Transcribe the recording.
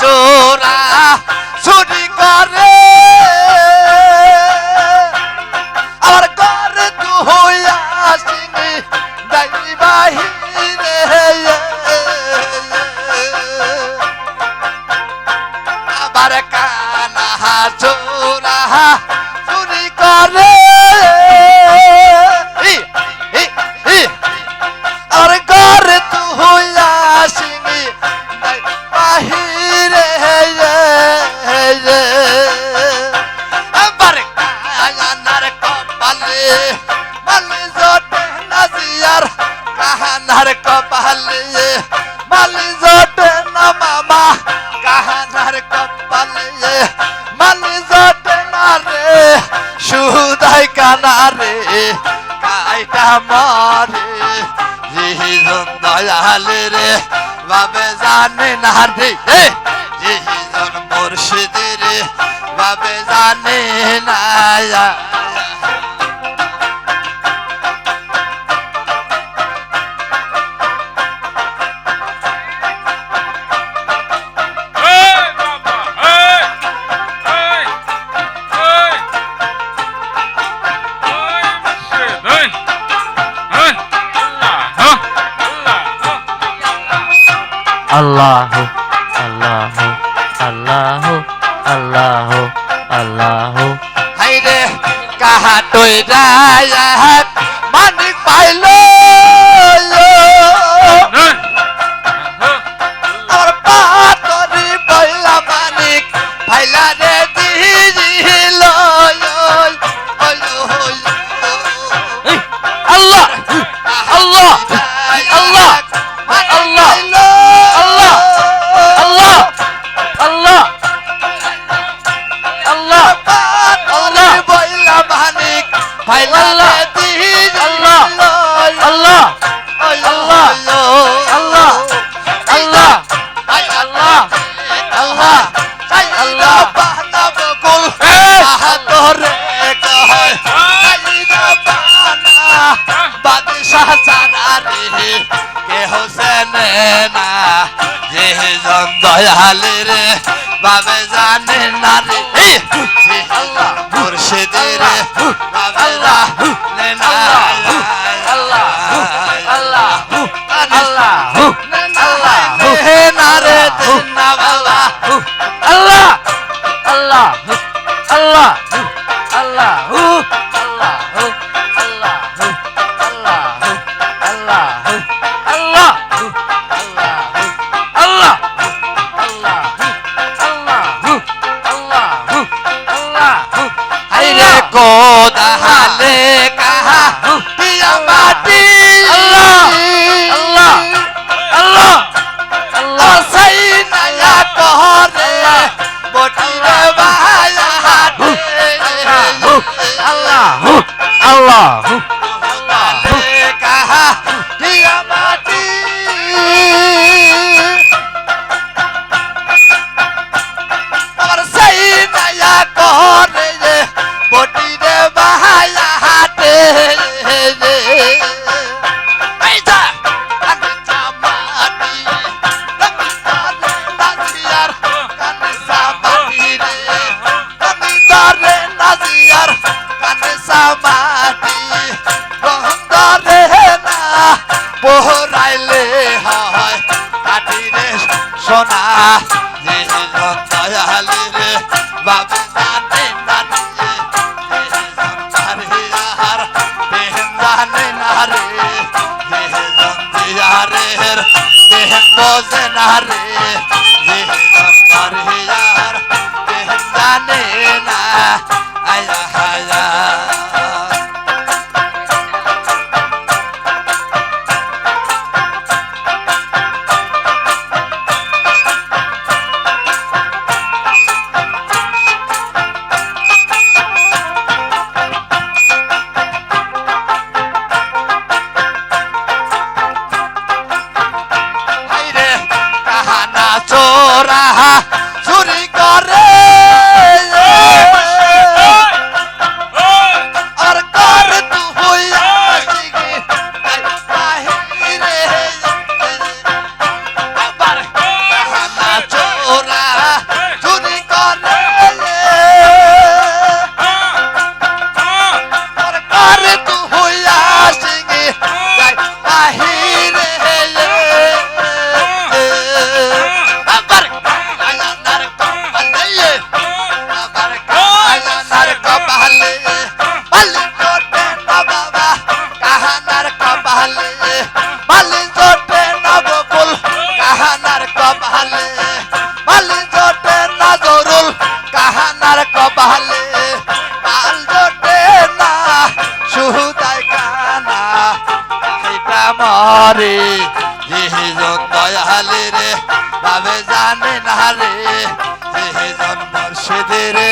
চোরা চুরি করে। আমার ঘর তুই আসিনি যাই বাহিরে। কাহানার কপালে, মালি জোটে না রে সুদাই কানা রে কাইটা মরে জিহিজন দয়ালে রে বাবে জানে না রে জিহিজন মুর্শিদ রে বাবে জানে না Allah! আল্লাহ আল্লাহ আল্লাহ আল্লাহ হাইরে কাহা টই রায়াত না যে দয়ালে রে বাবে জানে না রে এই! যে আল্লাহ মুর্শিদ বাবে সামাটি পোহরাইলে হয় কাটি রে সোনা যে রে বাবা জানে না রে আর জানে না রে দেহ বোঝে না রে মরে যেজন দয়ালে রে বাবে জানে না রে যেজন মুর্শিদে রে